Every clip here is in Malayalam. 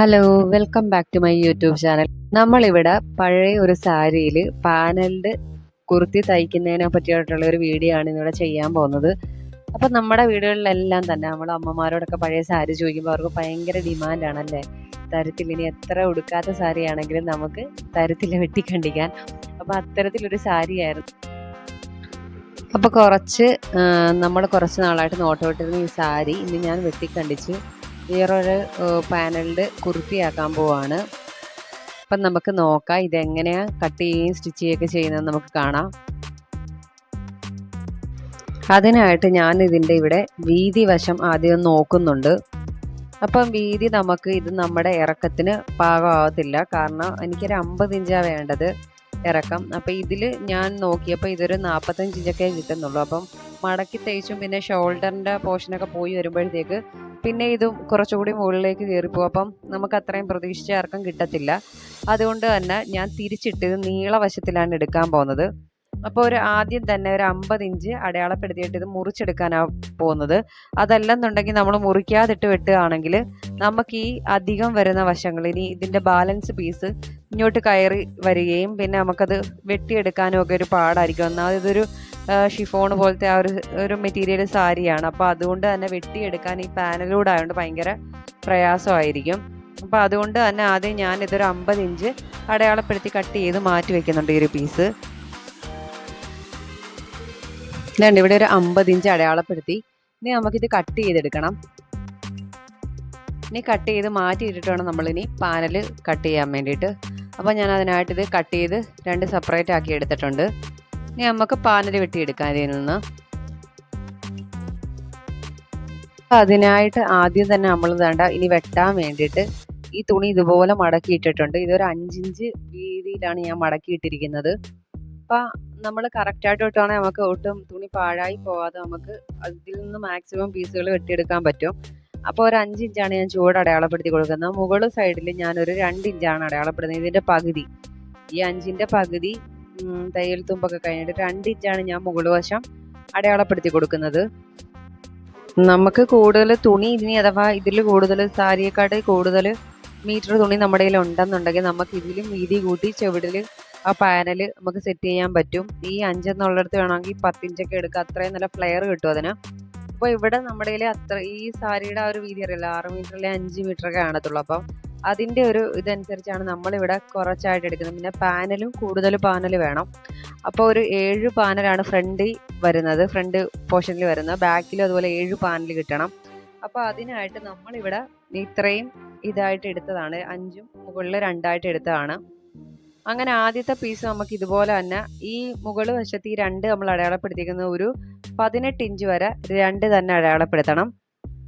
Hello welcome back to my YouTube channel നമ്മളിവിടെ പഴയ ഒരു സാരിയിൽ പാനലിന്റെ കുർത്തി തയ്ക്കുന്നതിനെ പറ്റിയിട്ടുള്ള ഒരു വീഡിയോ ആണ് ഇന്നിവിടെ ചെയ്യാൻ പോകുന്നത്. അപ്പം നമ്മുടെ വീടുകളിലെല്ലാം തന്നെ നമ്മൾ അമ്മമാരോടൊക്കെ പഴയ സാരി ചോദിക്കുമ്പോൾ അവർക്ക് ഭയങ്കര ഡിമാൻഡാണല്ലേ തരത്തിൽ ഇനി എത്ര ഉടുക്കാത്ത സാരി ആണെങ്കിലും നമുക്ക് തരത്തിൽ വെട്ടിക്കണ്ടിക്കാൻ. അപ്പം അത്തരത്തിലൊരു സാരിയായിരുന്നു. അപ്പോൾ കുറച്ച് നമ്മൾ കുറച്ച് നാളായിട്ട് നോട്ടമിട്ടിരുന്ന ഈ സാരി ഇന്ന് ഞാൻ വെട്ടിക്കണ്ടിച്ച് വേറൊരു പാനലിന്റെ കുർത്തിയാക്കാൻ പോവാണ്. അപ്പം നമുക്ക് നോക്കാം ഇതെങ്ങനെയാണ് കട്ട് ചെയ്യുകയും സ്റ്റിച്ച് ചെയ്യുകയൊക്കെ ചെയ്യുന്നത് നമുക്ക് കാണാം. അതിനായിട്ട് ഞാൻ ഇതിന്റെ ഇവിടെ വീതി വശം ആദ്യം നോക്കുന്നുണ്ട്. അപ്പം വീതി നമുക്ക് ഇത് നമ്മുടെ ഇറക്കത്തിന് പാകമാവത്തില്ല കാരണം എനിക്കൊരു അമ്പത് ഇഞ്ചാണ് വേണ്ടത് ഇറക്കം. അപ്പം ഇതിൽ ഞാൻ നോക്കിയപ്പോൾ ഇതൊരു നാൽപ്പത്തഞ്ച് ഇഞ്ചൊക്കെ കിട്ടുന്നുള്ളൂ. അപ്പം മടക്കി തേച്ചും പിന്നെ ഷോൾഡറിന്റെ പോർഷനൊക്കെ പോയി വരുമ്പോഴത്തേക്ക് പിന്നെ ഇതും കുറച്ചുകൂടി മുകളിലേക്ക് കയറിപ്പോകും. അപ്പം നമുക്ക് അത്രയും പ്രതീക്ഷിച്ച ആർക്കും കിട്ടത്തില്ല. അതുകൊണ്ട് തന്നെ ഞാൻ തിരിച്ചിട്ട് ഇത് നീളവശത്തിലാണ് എടുക്കാൻ പോകുന്നത്. അപ്പോൾ ഒരു ആദ്യം തന്നെ ഒരു അമ്പത് ഇഞ്ച് അടയാളപ്പെടുത്തിയിട്ട് ഇത് മുറിച്ചെടുക്കാനാണ് പോകുന്നത്. അതല്ലെന്നുണ്ടെങ്കിൽ നമ്മൾ മുറിക്കാതിട്ട് വെട്ടുകയാണെങ്കിൽ നമുക്ക് ഈ അധികം വരുന്ന വശങ്ങൾ ഇനി ഇതിന്റെ ബാലൻസ് പീസ് ഇങ്ങോട്ട് കയറി വരികയും പിന്നെ നമുക്കത് വെട്ടിയെടുക്കാനും ഒക്കെ ഒരു പാടായിരിക്കും. ഒന്നാമത് ഇതൊരു ഷിഫോൺ പോലത്തെ ആ ഒരു ഒരു മെറ്റീരിയൽ സാരിയാണ്. അപ്പോൾ അതുകൊണ്ട് തന്നെ വെട്ടിയെടുക്കാൻ ഈ പാനലൂടെ ആയതുകൊണ്ട് ഭയങ്കര പ്രയാസമായിരിക്കും. അപ്പോൾ അതുകൊണ്ട് തന്നെ ആദ്യം ഞാൻ ഇതൊരു അമ്പത് ഇഞ്ച് അടയാളപ്പെടുത്തി കട്ട് ചെയ്ത് മാറ്റി വെക്കുന്നുണ്ട് ഈ ഒരു പീസ് ഇതുണ്ട് ഇവിടെ ഒരു അമ്പത് ഇഞ്ച് അടയാളപ്പെടുത്തി. ഇനി നമുക്കിത് കട്ട് ചെയ്തെടുക്കണം. ഇനി കട്ട് ചെയ്ത് മാറ്റിയിട്ടിട്ട് വേണം നമ്മളിനി പാനൽ കട്ട് ചെയ്യാൻ വേണ്ടിയിട്ട്. അപ്പോൾ ഞാൻ അതിനായിട്ട് ഇത് കട്ട് ചെയ്ത് രണ്ട് സെപ്പറേറ്റ് ആക്കി എടുത്തിട്ടുണ്ട്. ഇനി നമുക്ക് പാനൽ വെട്ടിയെടുക്കാം ഇതിൽ നിന്ന് അതിനായിട്ട് ആദ്യം തന്നെ നമ്മൾ വേണ്ട ഇനി വെട്ടാൻ വേണ്ടിയിട്ട് ഈ തുണി ഇതുപോലെ മടക്കി ഇട്ടിട്ടുണ്ട്. ഇതൊരു അഞ്ചിഞ്ച് വീതിയിലാണ് ഞാൻ മടക്കി ഇട്ടിരിക്കുന്നത്. അപ്പം നമ്മൾ കറക്റ്റായിട്ട് വെട്ടുവാണെങ്കിൽ നമുക്ക് ഒട്ടും തുണി പാഴായി പോവാതെ നമുക്ക് അതിൽ നിന്ന് മാക്സിമം പീസുകൾ വെട്ടിയെടുക്കാൻ പറ്റും. അപ്പോൾ ഒരു അഞ്ച് ഇഞ്ചാണ് ഞാൻ ചുവട് അടയാളപ്പെടുത്തി കൊടുക്കുന്നത്. മുകൾ സൈഡിൽ ഞാനൊരു രണ്ട് ഇഞ്ചാണ് അടയാളപ്പെടുന്നത്. ഇതിന്റെ പകുതി. ഈ അഞ്ചിന്റെ പകുതി തയ്യൽ തുമ്പൊക്കെ കഴിഞ്ഞിട്ട് രണ്ട് ഇഞ്ചാണ് ഞാൻ മുകൾ വശം അടയാളപ്പെടുത്തി കൊടുക്കുന്നത്. നമുക്ക് കൂടുതൽ തുണി ഇനി അഥവാ ഇതിൽ കൂടുതൽ സാരിയെക്കാട് കൂടുതൽ മീറ്റർ തുണി നമ്മുടെ കയ്യിൽ ഉണ്ടെന്നുണ്ടെങ്കിൽ നമുക്ക് ഇതിലും വീതി കൂട്ടി ചെവിടിൽ ആ പാനൽ നമുക്ക് സെറ്റ് ചെയ്യാൻ പറ്റും. ഈ അഞ്ചെന്നുള്ളിടത്ത് വേണമെങ്കിൽ പത്തിഞ്ചൊക്കെ എടുക്കുക അത്രയും നല്ല ഫ്ലെയർ കിട്ടും അതിന്. അപ്പോൾ ഇവിടെ നമ്മുടെ കയ്യിൽ അത്ര ഈ സാരിയുടെ ആ ഒരു വീതി അറിയില്ല. ആറ് മീറ്ററിലെ അഞ്ച് മീറ്ററൊക്കെ കാണത്തുള്ളൂ. അപ്പം അതിന്റെ ഒരു ഇതനുസരിച്ചാണ് നമ്മളിവിടെ കുറച്ചായിട്ട് എടുക്കുന്നത്. പിന്നെ പാനലും കൂടുതൽ പാനൽ വേണം. അപ്പോൾ ഒരു ഏഴ് പാനലാണ് ഫ്രണ്ടിൽ വരുന്നത് ഫ്രണ്ട് പോർഷനിൽ വരുന്നത്. ബാക്കിലും അതുപോലെ ഏഴ് പാനൽ കിട്ടണം. അപ്പോൾ അതിനായിട്ട് നമ്മളിവിടെ ഇത്രയും ഇതായിട്ട് എടുത്തതാണ്. അഞ്ചും മുകളിൽ രണ്ടായിട്ട് എടുത്തതാണ്. അങ്ങനെ ആദ്യത്തെ പീസ് നമുക്ക് ഇതുപോലെ തന്നെ ഈ മുകൾ വശത്ത് ഈ രണ്ട് നമ്മൾ അടയാളപ്പെടുത്തിയിരിക്കുന്ന ഒരു പതിനെട്ട് ഇഞ്ച് വരെ രണ്ട് തന്നെ അടയാളപ്പെടുത്തണം.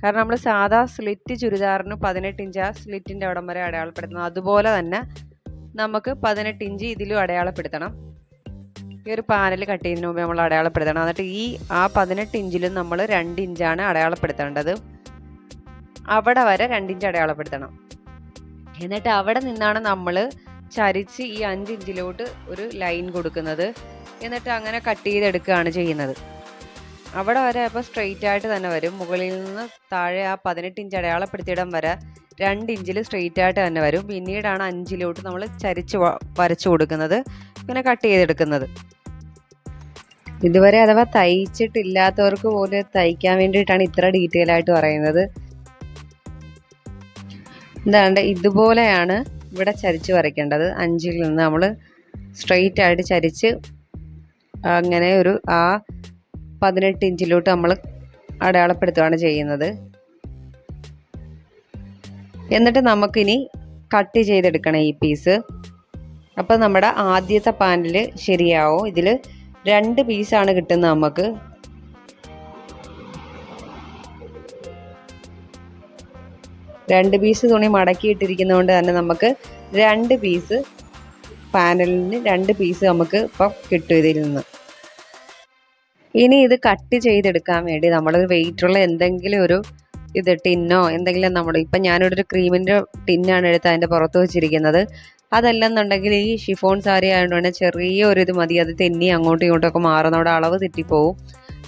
കാരണം നമ്മൾ സാധാ സ്ലിറ്റ് ചുരിദാറിന് പതിനെട്ട് ഇഞ്ച് ആ സ്ലിറ്റിന്റെ അവിടം വരെ അടയാളപ്പെടുത്തണം അതുപോലെ തന്നെ നമുക്ക് പതിനെട്ട് ഇഞ്ച് ഇതിലും അടയാളപ്പെടുത്തണം. ഈ ഒരു പാനൽ കട്ട് ചെയ്യുന്നതിന് മുമ്പ് നമ്മൾ അടയാളപ്പെടുത്തണം. എന്നിട്ട് ഈ ആ പതിനെട്ട് ഇഞ്ചിലും നമ്മൾ രണ്ട് ഇഞ്ചാണ് അടയാളപ്പെടുത്തേണ്ടത്. അവിടെ വരെ രണ്ടിഞ്ച് അടയാളപ്പെടുത്തണം. എന്നിട്ട് അവിടെ നിന്നാണ് നമ്മൾ ചരിച്ച് ഈ അഞ്ച് ഇഞ്ചിലോട്ട് ഒരു ലൈൻ കൊടുക്കുന്നത്. എന്നിട്ട് അങ്ങനെ കട്ട് ചെയ്തെടുക്കുകയാണ് ചെയ്യുന്നത്. അവിടെ വരെ അപ്പോൾ സ്ട്രെയിറ്റ് ആയിട്ട് തന്നെ വരും. മുകളിൽ നിന്ന് താഴെ ആ പതിനെട്ട് ഇഞ്ച് അടയാളപ്പെടുത്തിയിടം വരെ രണ്ട് ഇഞ്ചിൽ സ്ട്രെയിറ്റ് ആയിട്ട് തന്നെ വരും. പിന്നീടാണ് അഞ്ചിലോട്ട് നമ്മൾ ചരിച്ച് വരച്ചു കൊടുക്കുന്നത്. പിന്നെ കട്ട് ചെയ്തെടുക്കുന്നത്. ഇതുവരെ അഥവാ തയ്ച്ചിട്ടില്ലാത്തവർക്ക് പോലും തയ്ക്കാൻ വേണ്ടിയിട്ടാണ് ഇത്ര ഡീറ്റെയിൽ ആയിട്ട് പറയുന്നത്. എന്താണ്ട് ഇതുപോലെയാണ് ഇവിടെ ചരിച്ച് വരയ്ക്കേണ്ടത്. അഞ്ചിൽ നിന്ന് നമ്മൾ സ്ട്രെയിറ്റ് ആയിട്ട് ചരിച്ച് അങ്ങനെ ഒരു ആ പതിനെട്ട് ഇഞ്ചിലോട്ട് നമ്മൾ അടയാളപ്പെടുത്തുകയാണ് ചെയ്യുന്നത്. എന്നിട്ട് നമുക്കിനി കട്ട് ചെയ്തെടുക്കണം ഈ പീസ്. അപ്പോൾ നമ്മുടെ ആദ്യത്തെ പാനിൽ ശരിയാവും? ഇതിൽ രണ്ട് പീസാണ് കിട്ടുന്നത് നമുക്ക്. രണ്ട് പീസ് തുണി മടക്കിയിട്ടിരിക്കുന്നതുകൊണ്ട് തന്നെ നമുക്ക് രണ്ട് പീസ് പാനലിന് രണ്ട് പീസ് നമുക്ക് ഇപ്പം കിട്ടും ഇതിൽ നിന്ന്. ഇനി ഇത് കട്ട് ചെയ്തെടുക്കാൻ വേണ്ടി നമ്മൾ വെയിറ്റുള്ള എന്തെങ്കിലും ഒരു ഇത് ടിന്നോ എന്തെങ്കിലും നമ്മൾ ഇപ്പം ഞാനിവിടെ ഒരു ക്രീമിന്റെ ടിന്നാണ് എടുത്ത് അതിന്റെ പുറത്ത് വെച്ചിരിക്കുന്നത്. അതല്ലെന്നുണ്ടെങ്കിൽ ഈ ഷിഫോൺ സാരി ആയതുകൊണ്ട് ചെറിയ ഒരു ഇത് മതി. അത് തെന്നി അങ്ങോട്ടും ഇങ്ങോട്ടും ഒക്കെ മാറുന്നവിടെ അളവ് തെറ്റിപ്പോവും.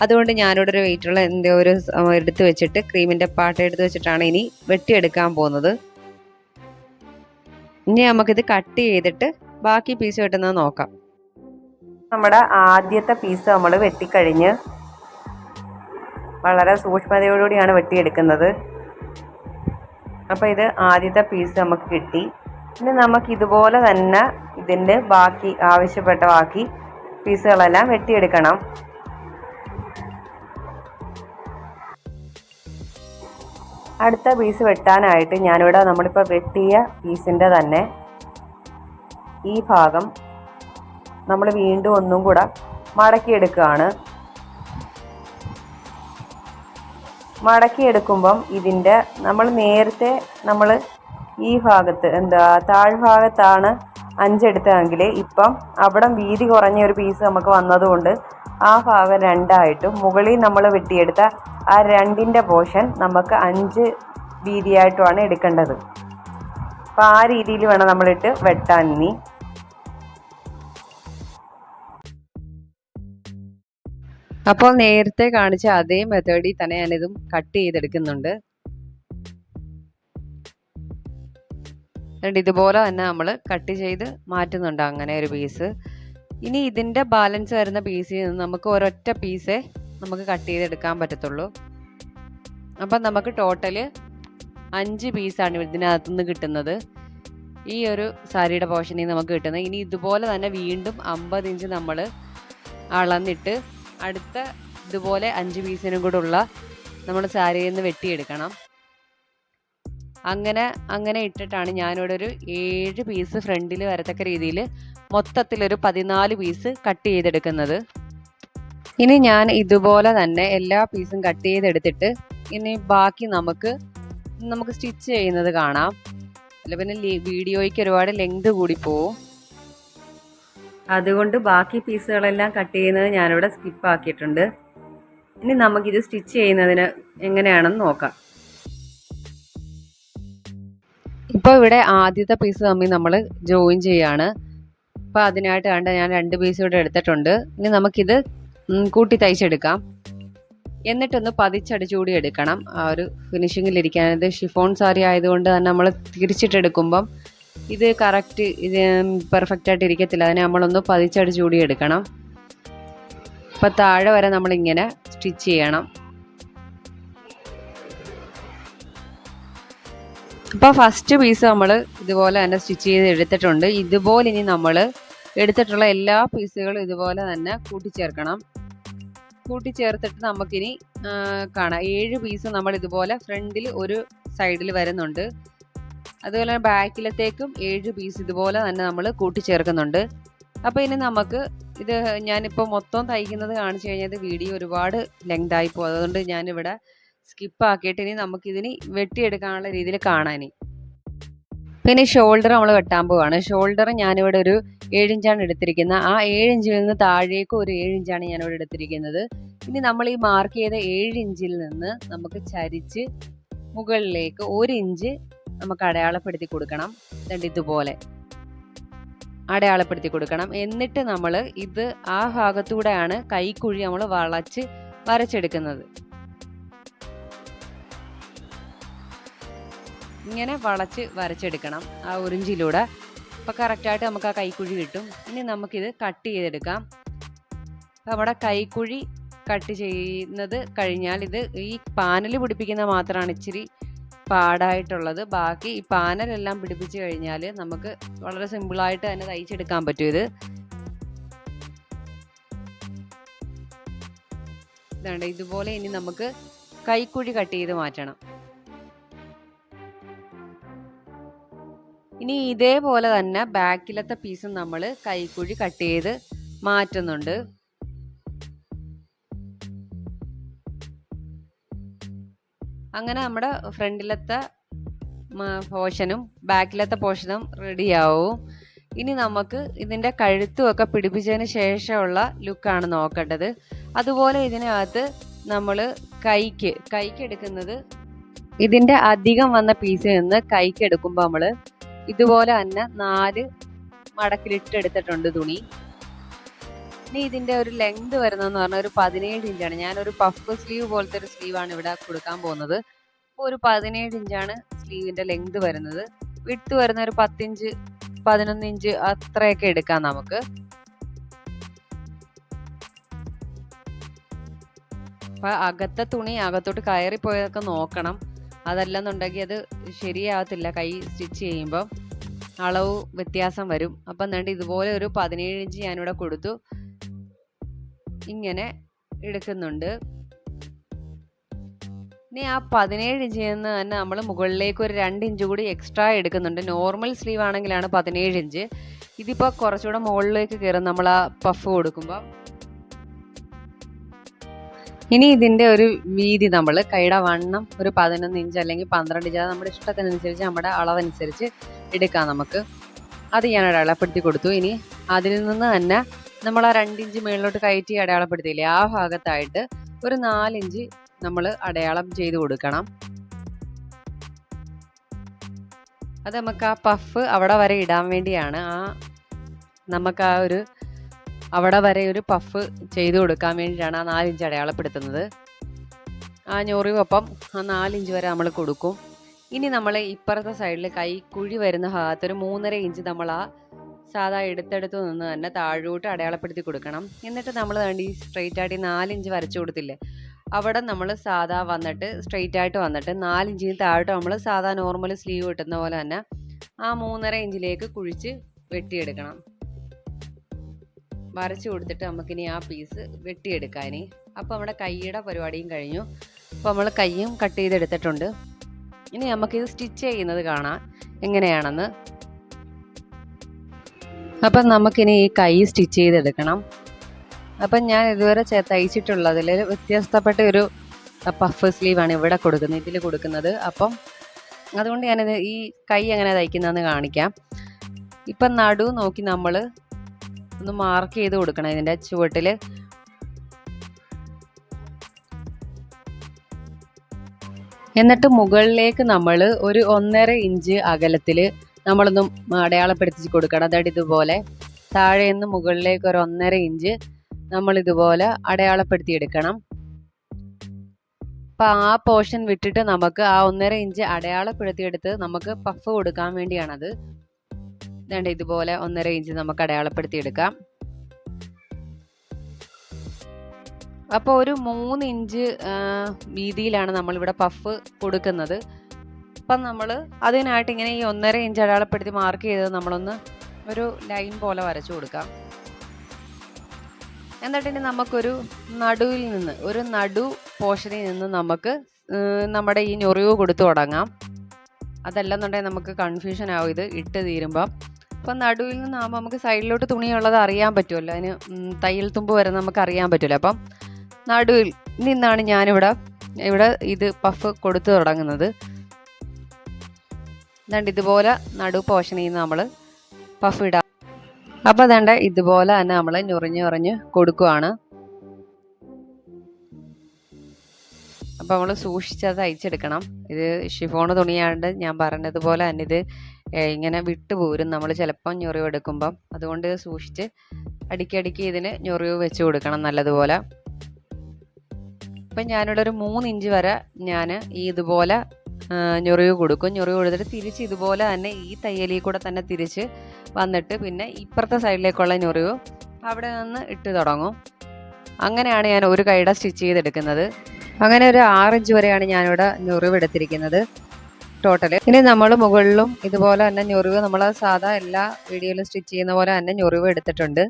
അതുകൊണ്ട് ഞാനിവിടെ ഒരു വെയിറ്റുള്ള എന്തോ ഒരു എടുത്ത് വെച്ചിട്ട് ക്രീമിന്റെ പാട്ട് എടുത്ത് വെച്ചിട്ടാണ് ഇനി വെട്ടിയെടുക്കാൻ പോകുന്നത്. ഇനി നമുക്കിത് കട്ട് ചെയ്തിട്ട് ബാക്കി പീസ് കിട്ടുന്നത് നോക്കാം. നമ്മുടെ ആദ്യത്തെ പീസ് നമ്മൾ വെട്ടിക്കഴിഞ്ഞ് വളരെ സൂക്ഷ്മതയോടുകൂടിയാണ് വെട്ടിയെടുക്കുന്നത്. അപ്പോൾ ഇത് ആദ്യത്തെ പീസ് നമുക്ക് കിട്ടി. ഇനി നമുക്ക് ഇതുപോലെ തന്നെ ഇതിന്റെ ബാക്കി ആവശ്യപ്പെട്ട ബാക്കി പീസുകളെല്ലാം വെട്ടിയെടുക്കണം. അടുത്ത പീസ് വെട്ടാനായിട്ട് ഞാനിവിടെ നമ്മളിപ്പോൾ വെട്ടിയ പീസിന്റെ തന്നെ ഈ ഭാഗം നമ്മൾ വീണ്ടും ഒന്നും കൂടെ മടക്കിയെടുക്കുകയാണ്. മടക്കിയെടുക്കുമ്പം ഇതിന്റെ നമ്മൾ നേരത്തെ നമ്മൾ ഈ ഭാഗത്ത് എന്താ താഴ്ഭാഗത്താണ് അഞ്ചെടുത്തതെങ്കിൽ ഇപ്പം അവിടെ വീതി കുറഞ്ഞ ഒരു പീസ് നമുക്ക് വന്നതുകൊണ്ട് ആ ഭാഗം രണ്ടായിട്ടും മുകളിൽ നമ്മൾ വെട്ടിയെടുത്ത ആ രണ്ടിന്റെ പോഷൻ നമുക്ക് അഞ്ച് വീതിയായിട്ടുമാണ് എടുക്കേണ്ടത്. അപ്പോൾ ആ രീതിയിൽ വേണം നമ്മളിട്ട് വെട്ടാൻ ഇനി. അപ്പോൾ നേരത്തെ കാണിച്ച അതേ മെത്തേഡിൽ തന്നെ ഞാനിതും കട്ട് ചെയ്തെടുക്കുന്നുണ്ട്. എന്നിട്ട് ഇതുപോലെ തന്നെ നമ്മൾ കട്ട് ചെയ്ത് മാറ്റുന്നുണ്ട് അങ്ങനെ ഒരു പീസ് ഇനി ഇതിന്റെ ബാലൻസ് വരുന്ന പീസിൽ നിന്ന് നമുക്ക് ഒരൊറ്റ പീസേ നമുക്ക് കട്ട് ചെയ്തെടുക്കാൻ പറ്റത്തുള്ളൂ. അപ്പം നമുക്ക് ടോട്ടൽ അഞ്ച് പീസാണ് ഇതിനകത്തു നിന്ന് കിട്ടുന്നത്. ഈ ഒരു സാരിയുടെ പോർഷനിൽ നമുക്ക് കിട്ടുന്നത്. ഇനി ഇതുപോലെ തന്നെ വീണ്ടും അമ്പത് ഇഞ്ച് നമ്മൾ അളന്നിട്ട് അടുത്ത ഇതുപോലെ അഞ്ച് പീസിനും കൂടെ ഉള്ള നമ്മൾ സാരിയിൽ നിന്ന് വെട്ടിയെടുക്കണം. അങ്ങനെ അങ്ങനെ ഇട്ടിട്ടാണ് ഞാനിവിടെ ഒരു ഏഴ് പീസ് ഫ്രണ്ടിൽ വരത്തക്ക രീതിയിൽ മൊത്തത്തിലൊരു പതിനാല് പീസ് കട്ട് ചെയ്തെടുക്കുന്നത്. ഇനി ഞാൻ ഇതുപോലെ തന്നെ എല്ലാ പീസും കട്ട് ചെയ്തെടുത്തിട്ട് ഇനി ബാക്കി നമുക്ക് നമുക്ക് സ്റ്റിച്ച് ചെയ്യുന്നത് കാണാം. അല്ല പിന്നെ വീഡിയോയ്ക്ക് ഒരുപാട് ലെങ്ത് കൂടി പോവും. അതുകൊണ്ട് ബാക്കി പീസുകളെല്ലാം കട്ട് ചെയ്യുന്നത് ഞാനിവിടെ സ്കിപ്പ് ആക്കിയിട്ടുണ്ട്. ഇനി നമുക്കിത് സ്റ്റിച്ച് ചെയ്യുന്നതിന് എങ്ങനെയാണെന്ന് നോക്കാം. ഇപ്പോൾ ഇവിടെ ആദ്യത്തെ പീസ് തമ്മിൽ നമ്മൾ ജോയിൻ ചെയ്യാണ്. അപ്പോൾ അതിനായിട്ട് കണ്ട ഞാൻ രണ്ട് പീസ് ഇവിടെ എടുത്തിട്ടുണ്ട്. ഇനി നമുക്കിത് കൂട്ടി തയ്ച്ചെടുക്കാം. എന്നിട്ടൊന്ന് പതിച്ചടിച്ചുകൂടി എടുക്കണം. ആ ഒരു ഫിനിഷിങ്ങിലിരിക്കാൻ ഇത് ഷിഫോൺ സാരി ആയതുകൊണ്ട് തന്നെ നമ്മൾ തിരിച്ചിട്ടെടുക്കുമ്പം ഇത് കറക്റ്റ് ഇത് പെർഫെക്റ്റ് ആയിട്ട് ഇരിക്കത്തില്ല. അതിനെ നമ്മളൊന്ന് പതിച്ചടിച്ചുകൂടി എടുക്കണം. അപ്പോൾ താഴെ വരെ നമ്മൾ ഇങ്ങനെ സ്റ്റിച്ച് ചെയ്യണം. അപ്പോൾ ഫസ്റ്റ് പീസ് നമ്മൾ ഇതുപോലെ തന്നെ സ്റ്റിച്ച് ചെയ്ത് എടുത്തിട്ടുണ്ട്. ഇതുപോലെ ഇനി നമ്മൾ എടുത്തിട്ടുള്ള എല്ലാ പീസുകളും ഇതുപോലെ തന്നെ കൂട്ടിച്ചേർക്കണം. കൂട്ടിച്ചേർത്തിട്ട് നമുക്കിനി കാണാം. ഏഴ് പീസ് നമ്മൾ ഇതുപോലെ ഫ്രണ്ടിൽ ഒരു സൈഡിൽ വരുന്നുണ്ട്. അതുപോലെ ബാക്കിലത്തേക്കും ഏഴ് പീസ് ഇതുപോലെ തന്നെ നമ്മൾ കൂട്ടിച്ചേർക്കുന്നുണ്ട്. അപ്പോൾ ഇനി നമുക്ക് ഇത് ഞാനിപ്പോൾ മൊത്തം തയ്ക്കുന്നത് കാണിച്ചു കഴിഞ്ഞാൽ വീഡിയോ ഒരുപാട് ലെങ്ത് ആയി പോകും. അതുകൊണ്ട് ഞാനിവിടെ സ്കിപ്പ് ആക്കിയിട്ട് ഇനി നമുക്കിതിന് വെട്ടിയെടുക്കാനുള്ള രീതിയിൽ കാണാനി പിന്നെ ഷോൾഡർ നമ്മൾ വെട്ടാൻ പോവാണ്. ഷോൾഡർ ഞാനിവിടെ ഒരു ഏഴിഞ്ചാണ് എടുത്തിരിക്കുന്നത്. ആ ഏഴിഞ്ചിൽ നിന്ന് താഴേക്ക് ഒരു ഏഴിഞ്ചാണ് ഞാനിവിടെ എടുത്തിരിക്കുന്നത്. ഇനി നമ്മൾ ഈ മാർക്ക് ചെയ്ത ഏഴ് ഇഞ്ചിൽ നിന്ന് നമുക്ക് ചരിച്ച് മുകളിലേക്ക് ഒരു ഇഞ്ച് നമുക്ക് അടയാളപ്പെടുത്തി കൊടുക്കണം. രണ്ട് ഇതുപോലെ. അടയാളപ്പെടുത്തി കൊടുക്കണം. എന്നിട്ട് നമ്മൾ ഇത് ആ ഭാഗത്തൂടെയാണ് കൈക്കുഴി നമ്മൾ വളച്ച് വരച്ചെടുക്കുന്നത്. ഇങ്ങനെ വളച്ച് വരച്ചെടുക്കണം ആ ഒറിഞ്ചിലൂടെ അപ്പോൾ കറക്റ്റായിട്ട് നമുക്ക് ആ കൈക്കുഴി കിട്ടും. ഇനി നമുക്കിത് കട്ട് ചെയ്തെടുക്കാം. നമ്മുടെ കൈക്കുഴി കട്ട് ചെയ്യുന്നത് കഴിഞ്ഞാൽ ഇത് ഈ പാനൽ പിടിപ്പിക്കുന്ന മാത്രമാണ് ഇച്ചിരി പാടായിട്ടുള്ളത്. ബാക്കി ഈ പാനലെല്ലാം പിടിപ്പിച്ച് കഴിഞ്ഞാൽ നമുക്ക് വളരെ സിമ്പിളായിട്ട് തന്നെ തയ്ച്ചെടുക്കാൻ പറ്റും ഇത്. ഇതുണ്ട് ഇതുപോലെ ഇനി നമുക്ക് കൈക്കുഴി കട്ട് ചെയ്ത് മാറ്റണം. ഇനി ഇതേപോലെ തന്നെ ബാക്കിലത്തെ പീസും നമ്മൾ കൈക്കുഴി കട്ട് ചെയ്ത് മാറ്റുന്നുണ്ട്. അങ്ങനെ നമ്മുടെ ഫ്രണ്ടിലത്തെ പോർഷനും ബാക്കിലത്തെ പോർഷനും റെഡിയാവും. ഇനി നമുക്ക് ഇതിന്റെ കഴുത്തുമൊക്കെ പിടിപ്പിച്ചതിന് ശേഷമുള്ള ലുക്കാണ് നോക്കേണ്ടത്. അതുപോലെ ഇതിനകത്ത് നമ്മൾ കൈക്ക് കൈക്ക് എടുക്കുന്നത് ഇതിന്റെ അധികം വന്ന പീസിൽ നിന്ന് കൈക്ക് എടുക്കുമ്പോൾ നമ്മൾ ഇതുപോലെ തന്നെ നാല് മടക്കിലിട്ട് എടുത്തിട്ടുണ്ട് തുണി. ഇനി ഇതിന്റെ ഒരു ലെങ്ത് വരുന്നതെന്ന് പറഞ്ഞാൽ ഒരു പതിനേഴ് ഇഞ്ചാണ് ഞാൻ ഒരു പഫ് സ്ലീവ് പോലത്തെ ഒരു സ്ലീവാണ് ഇവിടെ കൊടുക്കാൻ പോകുന്നത്. അപ്പോൾ ഒരു പതിനേഴ് ഇഞ്ചാണ് സ്ലീവിന്റെ ലെങ്ത് വരുന്നത്. വിട്ട് വരുന്ന ഒരു പത്തിഞ്ച് പതിനൊന്ന് ഇഞ്ച് അത്രയൊക്കെ എടുക്കാം നമുക്ക്. അപ്പൊ അകത്തെ തുണി അകത്തോട്ട് കയറി പോയതൊക്കെ നോക്കണം. അതല്ലെന്നുണ്ടെങ്കിൽ അത് ശരിയാവത്തില്ല. കൈ സ്റ്റിച്ച് ചെയ്യുമ്പോൾ അളവ് വ്യത്യാസം വരും. അപ്പം എന്നിട്ട് ഇതുപോലെ ഒരു പതിനേഴ് ഇഞ്ച് ഞാനിവിടെ കൊടുത്തു. ഇങ്ങനെ എടുക്കുന്നുണ്ട്. ഇനി ആ പതിനേഴ് ഇഞ്ചിൽ നിന്ന് തന്നെ നമ്മൾ മുകളിലേക്ക് ഒരു രണ്ട് ഇഞ്ച് കൂടി എക്സ്ട്രാ എടുക്കുന്നുണ്ട്. നോർമൽ സ്ലീവ് ആണെങ്കിലാണ് പതിനേഴ് ഇഞ്ച് ഇതിപ്പോൾ കുറച്ചുകൂടെ മുകളിലേക്ക് കയറും നമ്മൾ ആ പഫ് കൊടുക്കുമ്പോൾ ഇനി ഇതിന്റെ ഒരു വീതി നമ്മൾ കൈയുടെ വണ്ണം ഒരു പതിനൊന്ന് ഇഞ്ച് അല്ലെങ്കിൽ പന്ത്രണ്ട് ഇഞ്ച് അത് നമ്മുടെ ഇഷ്ടത്തിനനുസരിച്ച് നമ്മുടെ അളവനുസരിച്ച് എടുക്കാം നമുക്ക്. അത് ഞാൻ അളപ്പെടുത്തി കൊടുത്തു. ഇനി അതിൽ നിന്ന് തന്നെ നമ്മൾ ആ രണ്ടിഞ്ച് മുകളിലോട്ട് കയറ്റി അടയാളപ്പെടുത്തിയില്ലേ? ആ ഭാഗത്തായിട്ട് ഒരു നാലിഞ്ച് നമ്മൾ അടയാളം ചെയ്ത് കൊടുക്കണം. അത് നമുക്ക് ആ പഫ് അവിടെ വരെ ഇടാൻ വേണ്ടിയാണ് ആ നമുക്ക് ആ ഒരു അവിടെ വരെ ഒരു പഫ് ചെയ്ത് കൊടുക്കാൻ വേണ്ടിയിട്ടാണ് ആ നാലിഞ്ച് അടയാളപ്പെടുത്തുന്നത്. ആ ഞൊറിവൊപ്പം ആ നാലിഞ്ച് വരെ നമ്മൾ കൊടുക്കും. ഇനി നമ്മൾ ഇപ്പുറത്തെ സൈഡിൽ കൈ കുഴി വരുന്ന ഭാഗത്ത് ഒരു മൂന്നര ഇഞ്ച് നമ്മൾ ആ സാധാ എടുത്തെടുത്ത് നിന്ന് തന്നെ താഴോട്ട് അടയാളപ്പെടുത്തി കൊടുക്കണം. എന്നിട്ട് നമ്മൾ വേണ്ടി സ്ട്രെയിറ്റ് ആയിട്ട് നാലിഞ്ച് വരച്ചു കൊടുത്തില്ലേ അവിടെ നമ്മൾ സാധാ വന്നിട്ട് സ്ട്രെയിറ്റ് ആയിട്ട് വന്നിട്ട് നാലിഞ്ചിന് താഴോട്ട് നമ്മൾ സാധാ നോർമൽ സ്ലീവ് കിട്ടുന്ന പോലെ തന്നെ ആ മൂന്നര ഇഞ്ചിലേക്ക് കുഴിച്ച് വെട്ടിയെടുക്കണം. വരച്ചു കൊടുത്തിട്ട് നമുക്കിനി ആ പീസ് വെട്ടിയെടുക്കാനി അപ്പോൾ നമ്മുടെ കൈയുടെ പരിപാടിയും കഴിഞ്ഞു. അപ്പോൾ നമ്മൾ കൈയും കട്ട് ചെയ്തെടുത്തിട്ടുണ്ട്. ഇനി നമുക്കിത് സ്റ്റിച്ച് ചെയ്യുന്നത് കാണാം. എങ്ങനെയാണെന്ന് അപ്പം നമുക്കിനി ഈ കൈ സ്റ്റിച്ച് ചെയ്തെടുക്കണം. അപ്പം ഞാൻ ഇതുവരെ തയ്ച്ചിട്ടുള്ളതിൽ വ്യത്യസ്തപ്പെട്ട ഒരു പഫ് സ്ലീവാണ് ഇവിടെ കൊടുക്കുന്നത് ഇതിൽ കൊടുക്കുന്നത്. അപ്പം അതുകൊണ്ട് ഞാനിത് ഈ കൈ എങ്ങനെ തയ്ക്കുന്നതെന്ന് കാണിക്കാം. ഇപ്പം നടു നോക്കി നമ്മൾ ഒന്ന് മാർക്ക് ചെയ്ത് കൊടുക്കണം ഇതിന്റെ ചുവട്ടിൽ എന്നിട്ട് മുകളിലേക്ക് നമ്മൾ ഒരു ഒന്നര ഇഞ്ച് അകലത്തിൽ നമ്മളൊന്ന് അടയാളപ്പെടുത്തി കൊടുക്കണം. അതായത് ഇതുപോലെ താഴെ നിന്ന് മുകളിലേക്ക് ഒരു ഒന്നര ഇഞ്ച് നമ്മൾ ഇതുപോലെ അടയാളപ്പെടുത്തി എടുക്കണം അപ്പം ആ പോർഷൻ വിട്ടിട്ട് നമുക്ക് ആ ഒന്നര ഇഞ്ച് അടയാളപ്പെടുത്തിയെടുത്ത് നമുക്ക് പഫ് കൊടുക്കാൻ വേണ്ടിയാണത്. ഇതാണ്ട് ഇതുപോലെ ഒന്നര ഇഞ്ച് നമുക്ക് അടയാളപ്പെടുത്തി എടുക്കാം അപ്പോൾ ഒരു മൂന്ന് ഇഞ്ച് വീതിയിലാണ് നമ്മളിവിടെ പഫ് കൊടുക്കുന്നത്. അപ്പം നമ്മൾ അതിനായിട്ട് ഇങ്ങനെ ഈ ഒന്നര ഇഞ്ച് അടയാളപ്പെടുത്തി മാർക്ക് ചെയ്ത് നമ്മളൊന്ന് ഒരു ലൈൻ പോലെ വരച്ചു കൊടുക്കാം. എന്നിട്ട് ഇനി നമുക്കൊരു നടുവിൽ നിന്ന് ഒരു നടു പോർഷനിൽ നിന്ന് നമുക്ക് നമ്മുടെ ഈ ഞൊറിവ് കൊടുത്തു തുടങ്ങാം. അതല്ലെന്നുണ്ടെങ്കിൽ നമുക്ക് കൺഫ്യൂഷൻ ആവും ഇത് ഇട്ട് തീരുമ്പം. അപ്പം നടുവിൽ നിന്നാകുമ്പോൾ നമുക്ക് സൈഡിലോട്ട് തുണിയുള്ളത് അറിയാൻ പറ്റുമല്ലോ. അതിന് തയ്യൽ തുമ്പ് വരെ നമുക്ക് അറിയാൻ പറ്റുമല്ലോ. അപ്പം നടുവിൽ നിന്നാണ് ഞാനിവിടെ ഇവിടെ ഇത് പഫ് കൊടുത്തു തുടങ്ങുന്നത്. ദാണ്ട് ഇതുപോലെ നടു പോഷണിൽ നിന്ന് നമ്മൾ പഫ് ഇടാം. അപ്പോൾ ദാണ്ട ഇതുപോലെ തന്നെ നമ്മൾ ഞൊറിഞ്ഞ് ഞൊറിഞ്ഞ് കൊടുക്കുവാണ്. അപ്പോൾ നമ്മൾ സൂക്ഷിച്ചത് അയച്ചെടുക്കണം ഇത് ഷിഫോൺ തുണിയാണ്ട് ഞാൻ പറഞ്ഞതുപോലെ തന്നെ ഇത് ഇങ്ങനെ വിട്ടു പോരും. നമ്മൾ ചിലപ്പം ഞൊറിവ് എടുക്കുമ്പം. അതുകൊണ്ട് സൂക്ഷിച്ച് അടിക്കടിക്ക് ഇതിന് ഞൊറിവ് വെച്ച് കൊടുക്കണം നല്ലതുപോലെ. അപ്പം ഞാനിവിടെ ഒരു മൂന്ന് ഇഞ്ച് വരെ ഞാൻ ഈ ഇതുപോലെ ഞൊറിവ് കൊടുക്കും. ഞൊറിവ് കൊടുത്തിട്ട് തിരിച്ച് ഇതുപോലെ തന്നെ ഈ തയ്യലിൽ കൂടെ തന്നെ തിരിച്ച് വന്നിട്ട് പിന്നെ ഇപ്പുറത്തെ സൈഡിലേക്കുള്ള ഞൊറിവ് അവിടെ നിന്ന് ഇട്ട് തുടങ്ങും. അങ്ങനെയാണ് ഞാൻ ഒരു കൈയുടെ സ്റ്റിച്ച് ചെയ്തെടുക്കുന്നത്. അങ്ങനെ ഒരു ആറിഞ്ച് വരെയാണ് ഞാനിവിടെ ഞൊറിവ് എടുത്തിരിക്കുന്നത് ടോട്ടൽ ഇനി നമ്മൾ മുകളിലും ഇതുപോലെ തന്നെ ഞൊറിവ് നമ്മൾ സാധാ എല്ലാ വീഡിയോയിലും സ്റ്റിച്ച് ചെയ്യുന്ന പോലെ തന്നെ ഞൊറിവ് എടുത്തിട്ടുണ്ട്.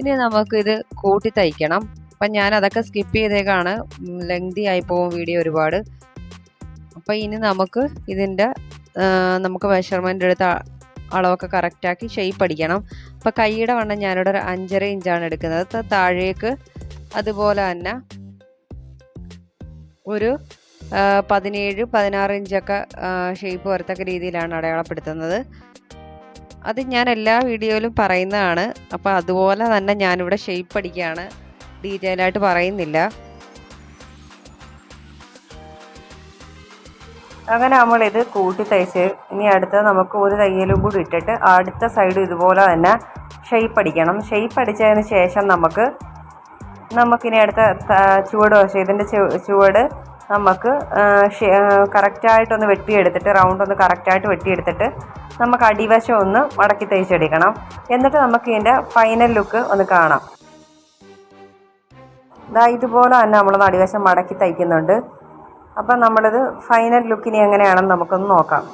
ഇനി നമുക്ക് ഇത് കൂട്ടി തയ്ക്കണം. അപ്പം ഞാൻ അതൊക്കെ സ്കിപ്പ് ചെയ്തേക്കാണ്. ലെങ്തി ആയി പോകും വീഡിയോ ഒരുപാട്. അപ്പം ഇനി നമുക്ക് ഇതിന്റെ നമുക്ക് മെഷർമെന്റ് എടുത്ത അളവൊക്കെ കറക്റ്റാക്കി ഷേപ്പ് അടിക്കണം. അപ്പം കൈയുടെ വണ്ണം ഞാനിവിടെ ഒരു അഞ്ചര ഇഞ്ചാണ് എടുക്കുന്നത്. താഴേക്ക് അതുപോലെ തന്നെ ഒരു പതിനേഴ് പതിനാറ് ഇഞ്ചൊക്കെ ഷേപ്പ് വരത്തക്ക രീതിയിലാണ് അടയാളപ്പെടുത്തുന്നത്. അത് ഞാൻ എല്ലാ വീഡിയോയിലും പറയുന്നതാണ്. അപ്പോൾ അതുപോലെ തന്നെ ഞാനിവിടെ ഷേപ്പ് അടിക്കുകയാണ്. ഡീറ്റെയിൽ ആയിട്ട് പറയുന്നില്ല. അങ്ങനെ നമ്മളിത് കൂട്ടി തയ്ച്ച് ഇനി അടുത്ത നമുക്ക് ഒരു തയ്യലും കൂടി ഇട്ടിട്ട് അടുത്ത സൈഡ് ഇതുപോലെ തന്നെ ഷെയ്പ്പ് അടിക്കണം. ഷെയ്പ്പ് അടിച്ചതിന് ശേഷം നമുക്ക് നമുക്കിനി അടുത്ത ചുവട് വശം ഇതിന്റെ ചുവട് നമുക്ക് കറക്റ്റായിട്ടൊന്ന് വെട്ടിയെടുത്തിട്ട് റൗണ്ട് ഒന്ന് കറക്റ്റായിട്ട് വെട്ടിയെടുത്തിട്ട് നമുക്ക് അടിവശം ഒന്ന് മടക്കി തയ്ച്ചെടുക്കണം. എന്നിട്ട് നമുക്ക് ഇതിന്റെ ഫൈനൽ ലുക്ക് ഒന്ന് കാണാം. ഇതാ ഇതുപോലെ തന്നെ നമ്മൾ അടിവശം മടക്കി തയ്ക്കുന്നുണ്ട്. അപ്പം നമ്മളിത് ഫൈനൽ ലുക്കിനി എങ്ങനെയാണെന്ന് നമുക്കൊന്ന് നോക്കാം.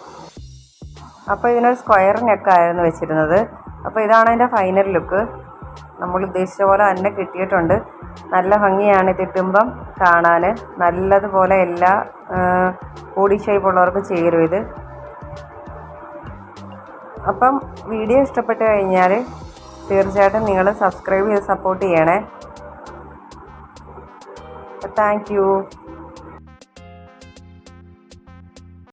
അപ്പോൾ ഇതിനൊരു സ്ക്വയർ നെക്കായിരുന്നു വെച്ചിരുന്നത്. അപ്പോൾ ഇതാണ് അതിന്റെ ഫൈനൽ ലുക്ക് നമ്മൾ ഉദ്ദേശിച്ച പോലെ തന്നെ കിട്ടിയിട്ടുണ്ട്. നല്ല ഭംഗിയാണ് ഇത് ഇട്ടുമ്പം കാണാൻ നല്ലതുപോലെ എല്ലാ ബോഡി ഷേപ്പ് ഉള്ളവർക്ക് ചേരും ഇത്. അപ്പം വീഡിയോ ഇഷ്ടപ്പെട്ട് കഴിഞ്ഞാൽ തീർച്ചയായിട്ടും നിങ്ങൾ സബ്സ്ക്രൈബ് ചെയ്ത് സപ്പോർട്ട് ചെയ്യണേ. Thank you